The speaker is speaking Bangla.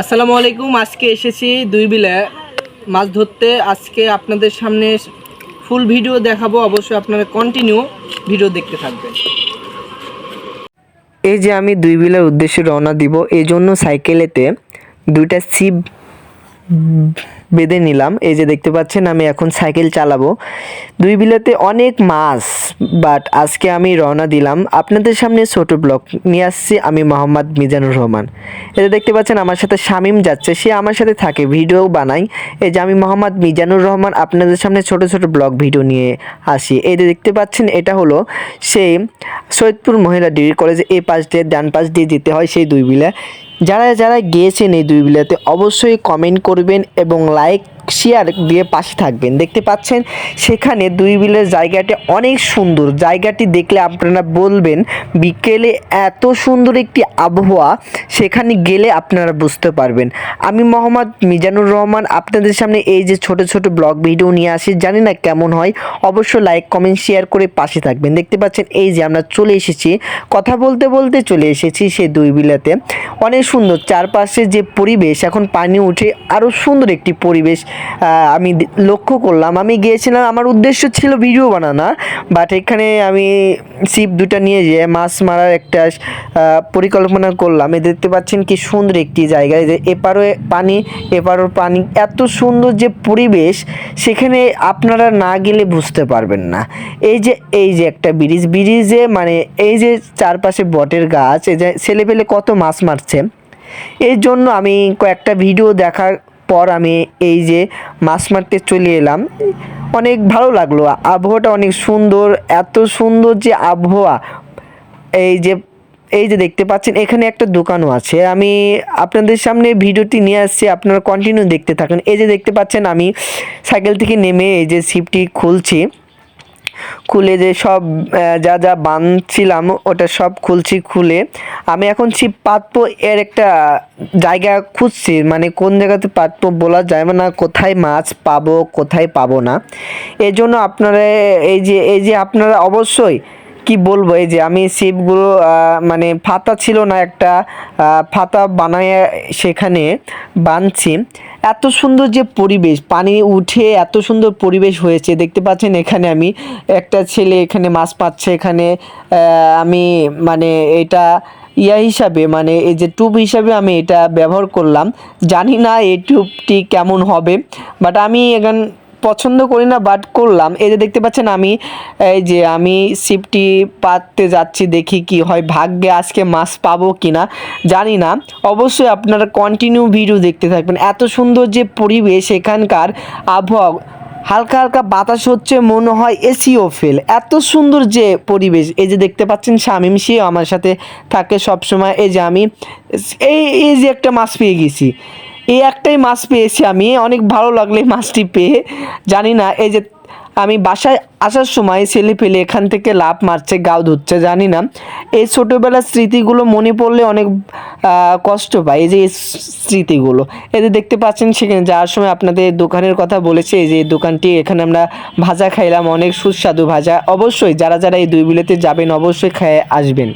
আসসালামু আলাইকুম, আজকে এসেছি দুই বিলে মাছ ধরতে। আজকে আপনাদের সামনে ফুল ভিডিও দেখাবো, অবশ্যই আপনারা কন্টিনিউ ভিডিও দেখতে থাকবেন। এই যে আমি দুই বিলের উদ্দেশ্যে রওনা দিব এই জন্য সাইকেলেতে দুইটা সিপ বেঁধে নিলাম। এই যে দেখতে পাচ্ছেন, আমি এখন সাইকেল চালাবো। দুই বিলেতে অনেক মাছ বাট আজকে আমি রওনা দিলাম আপনাদের সামনে ছোট ব্লগ নিয়ে আসছি। আমি মোহাম্মদ মিজানুর রহমান। এই যে দেখতে পাচ্ছেন, আমার সাথে শামিম যাচ্ছে। সে আমার সাথে থাকে, ভিডিও বানাই এই যে আমি মোহাম্মদ মিজানুর রহমান, আপনাদের সামনে ছোট ছোট ব্লগ ভিডিও নিয়ে আসি। এই যে দেখতে পাচ্ছেন, এটা হলো সেই সৈয়দপুর মহিলা ডিগ্রি কলেজে এই পাশ দিয়ে, ডান পাশ দিয়ে যেতে হয় সেই দুই বিলে। যারা যারা গিয়েছেন এই দুই বিলাতে অবশ্যই কমেন্ট করবেন এবং লাইক শেয়ার দিয়ে পাশে থাকবেন। দেখতে পাচ্ছেন, সেখানে দুই বিলের জায়গাটি অনেক সুন্দর। জায়গাটি দেখলে আপনারা বলবেন, বিকেলে এত সুন্দর একটি আবহাওয়া, সেখানে গেলে আপনারা বুঝতে পারবেন। আমি মোহাম্মদ মিজানুর রহমান, আপনাদের সামনে এই যে ছোট ছোট ব্লগ ভিডিও নিয়ে আসি, জানি না কেমন হয়। অবশ্যই লাইক কমেন্ট শেয়ার করে পাশে থাকবেন। দেখতে পাচ্ছেন, এই যে আমরা চলে এসেছি। কথা বলতে বলতে চলে এসেছি সেই দুই বিলাতে। অনেক সুন্দর চারপাশে যে পরিবেশ, এখন পানি উঠে আরও সুন্দর একটি পরিবেশ। আমি লক্ষ্য করলাম। আমি গিয়েছিলাম, আমার উদ্দেশ্য ছিল ভিডিও বানানো বাট এখানে আমি সিপ দুটা নিয়ে যেয়ে মাছ মারার একটা পরিকল্পনা করলাম। এই দেখতে পাচ্ছেন কি সুন্দর একটি জায়গা। যে এপারও পানি এপারও পানি, এত সুন্দর যে পরিবেশ, সেখানে আপনারা না গেলে বুঝতে পারবেন না। এই যে এই যে একটা ব্রিজ, ব্রিজে মানে এই যে চারপাশে বটের গাছ, এই যে ছেলে পেলে কত মাছ মারছে। এর জন্য আমি কয়েকটা ভিডিও দেখার পর আমি এই যে মাছ মারতে চলে এলাম। অনেক ভালো লাগল। আবহাওয়াটা অনেক সুন্দর, এত সুন্দর যে আবহাওয়া। এই যে এই যে দেখতে পাচ্ছেন, এখানে একটা দোকানও আছে। আমি আপনাদের সামনে ভিডিওটি নিয়ে আসছি, আপনারা কন্টিনিউ দেখতে থাকেন। এই যে দেখতে পাচ্ছেন, আমি সাইকেল থেকে নেমে এই যে সিপটি খুলছি। খুলে যে সব যা যা বাঁধছিলাম ওটা সব খুলছি খুলে। আমি এখন ছিপ পাতবো এর একটা জায়গা খুঁজছি মানে কোন জায়গাতে পাতবো বলা যায় না, কোথায় মাছ পাবো, কোথায় পাবো না। এই জন্য আপনারা, এই যে এই যে আপনারা অবশ্যই কি বলব, এই যে আমি ছিপগুলো মানে ফাতা ছিল না একটা ফাতা বানায় সেখানে বাঁধছি এত সুন্দর যে পরিবেশ, পানি উঠে এত সুন্দর পরিবেশ হয়েছে। দেখতে পাচ্ছেন এখানে আমি একটা ছেলে এখানে মাছ পাচ্ছে, এখানে আমি মানে এটা ইয়া হিসাবে মানে এই যে টুব হিসাবে আমি এটা ব্যবহার করলাম। জানি না এই টুবটি কেমন হবে বাট আমি এখান পছন্দ করি না বাট করলাম। এই যে দেখতে পাচ্ছেন আমি, এই যে আমি সিপটি পাততে যাচ্ছি, দেখি কি হয়, ভাগ্যে আজকে মাছ পাবো কি না জানি না। অবশ্যই আপনারা কন্টিনিউ ভিডিও দেখতে থাকবেন। এত সুন্দর যে পরিবেশ এখানকার আবহাওয়া, হালকা হালকা বাতাস হচ্ছে, মনে হয় এসিও ফেল এত সুন্দর যে পরিবেশ, এই যে দেখতে পাচ্ছেন শামিম, সে আমার সাথে থাকে সব সময় এই যে আমি, এই এই যে একটা মাছ পেয়ে গেছি। এই একটাই মাছ পেয়েছি আমি। অনেক ভালো লাগল এই মাছটি পেয়ে। জানি না, এই যে আমি বাসায় আসার সময় ছেলে পেলে এখান থেকে লাভ মারছে, গাও ধুচ্ছে জানি না। এই ছোটোবেলার স্মৃতিগুলো মনে পড়লে অনেক কষ্ট পায়। এই যে এই স্মৃতিগুলো, এই যে দেখতে পাচ্ছেন সেখানে যাওয়ার সময় আপনাদের দোকানের কথা বলেছে, এই যে দোকানটি, এখানে আমরা ভাজা খাইলাম, অনেক সুস্বাদু ভাজা। অবশ্যই যারা যারা এই দুই বিলেতে যাবেন, অবশ্যই খেয়ে আসবেন।